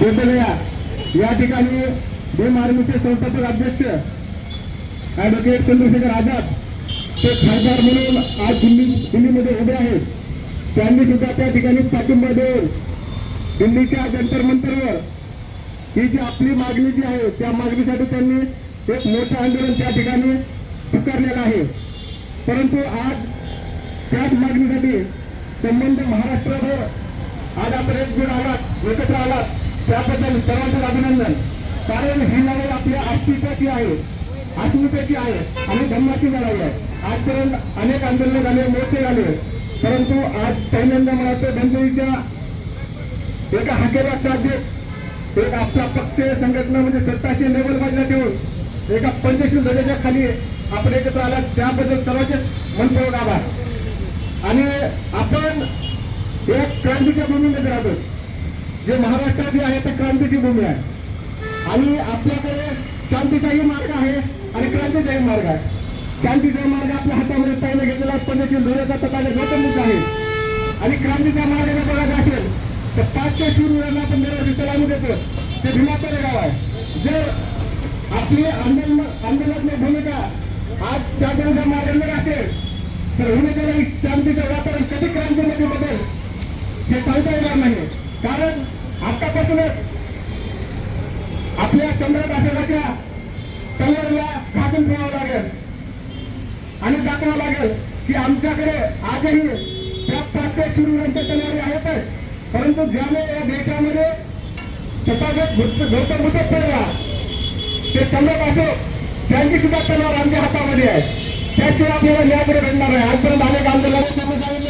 बोधगया या ठिकाणी भीम आर्मीचे संस्थापक अध्यक्ष ऍडव्होकेट चंद्रशेखर आझाद ते खासदार म्हणून आज दिल्ली दिल्लीमध्ये उभे आहेत. त्यांनी सुद्धा त्या ठिकाणी पाठिंबा देऊन दिल्लीच्या जंतर मंतरवर ही जी आपली मागणी जी आहे त्या मागणीसाठी त्यांनी एक मोठं आंदोलन त्या ठिकाणी पुकारलेलं आहे. परंतु आज त्याच मागणीसाठी संबंध महाराष्ट्रभर आज आपण एकजूट आलात एकत्र आलात त्याबद्दल सर्वांचं अभिनंदन. कारण ही लढाई आपल्या अस्तित्वाची आहे अस्मितेची आहे आणि धर्माची लढाई आहे. आजपर्यंत अनेक आंदोलन झाले मोठे झाले. परंतु आज पहिल्यांदा मला वाटतं धनगरीच्या एका हाकेला साध्य एक आपला पक्ष संघटना म्हणजे सत्ताची लेवल बाजूला ठेवून एका पंचशील ध्वजाच्या खाली आपण एकत्र आला त्याबद्दल सर्वांचे मनपूर्वक आभार. आणि आपण एक क्रांतीच्या भूमीमध्ये राहतो जे महाराष्ट्रात जे आहे ते क्रांतीची भूमी आहे. आणि आपल्याकडे शांतीचाही मार्ग आहे आणि क्रांतीचाही मार्ग आहे. शांतीचा मार्ग आपल्या हातामध्ये पहिले घेतलेला पंचशील ध्वजाचा तथागत गौतम आहे. आणि क्रांतीचा मार्ग जर बघायचा असेल तर पाचशे शूरवीरांना आपण दरवर्षी चलावून देतो ते भीमापरे गाव आहे. जर आपली आंदोलन आंदोलनात्मक भूमिका आज त्या विरुद्ध मार्ग जर असेल तर होण्याच्या शांतीचं वातावरण कधी क्रांतीमध्ये बदल हे सांगता येणार नाही कारण आतापासूनच आपल्या चंद्रकाशाच्या कलरला घासून ठेवावं लागेल. आणि दाखवावं लागेल की आमच्याकडे आजही त्या पाचशे शूरवीरांच्या तलवारी आहेतच. परंतु ज्याने या देशामध्ये तथागत गौतम बुद्ध पडला ते चंद्रक त्यांची सुद्धा तलवार आमच्या हातामध्ये आहे. त्याशिवाय आपल्याला न्याय घडणार आहे आजपर्यंत अनेक आंदोलन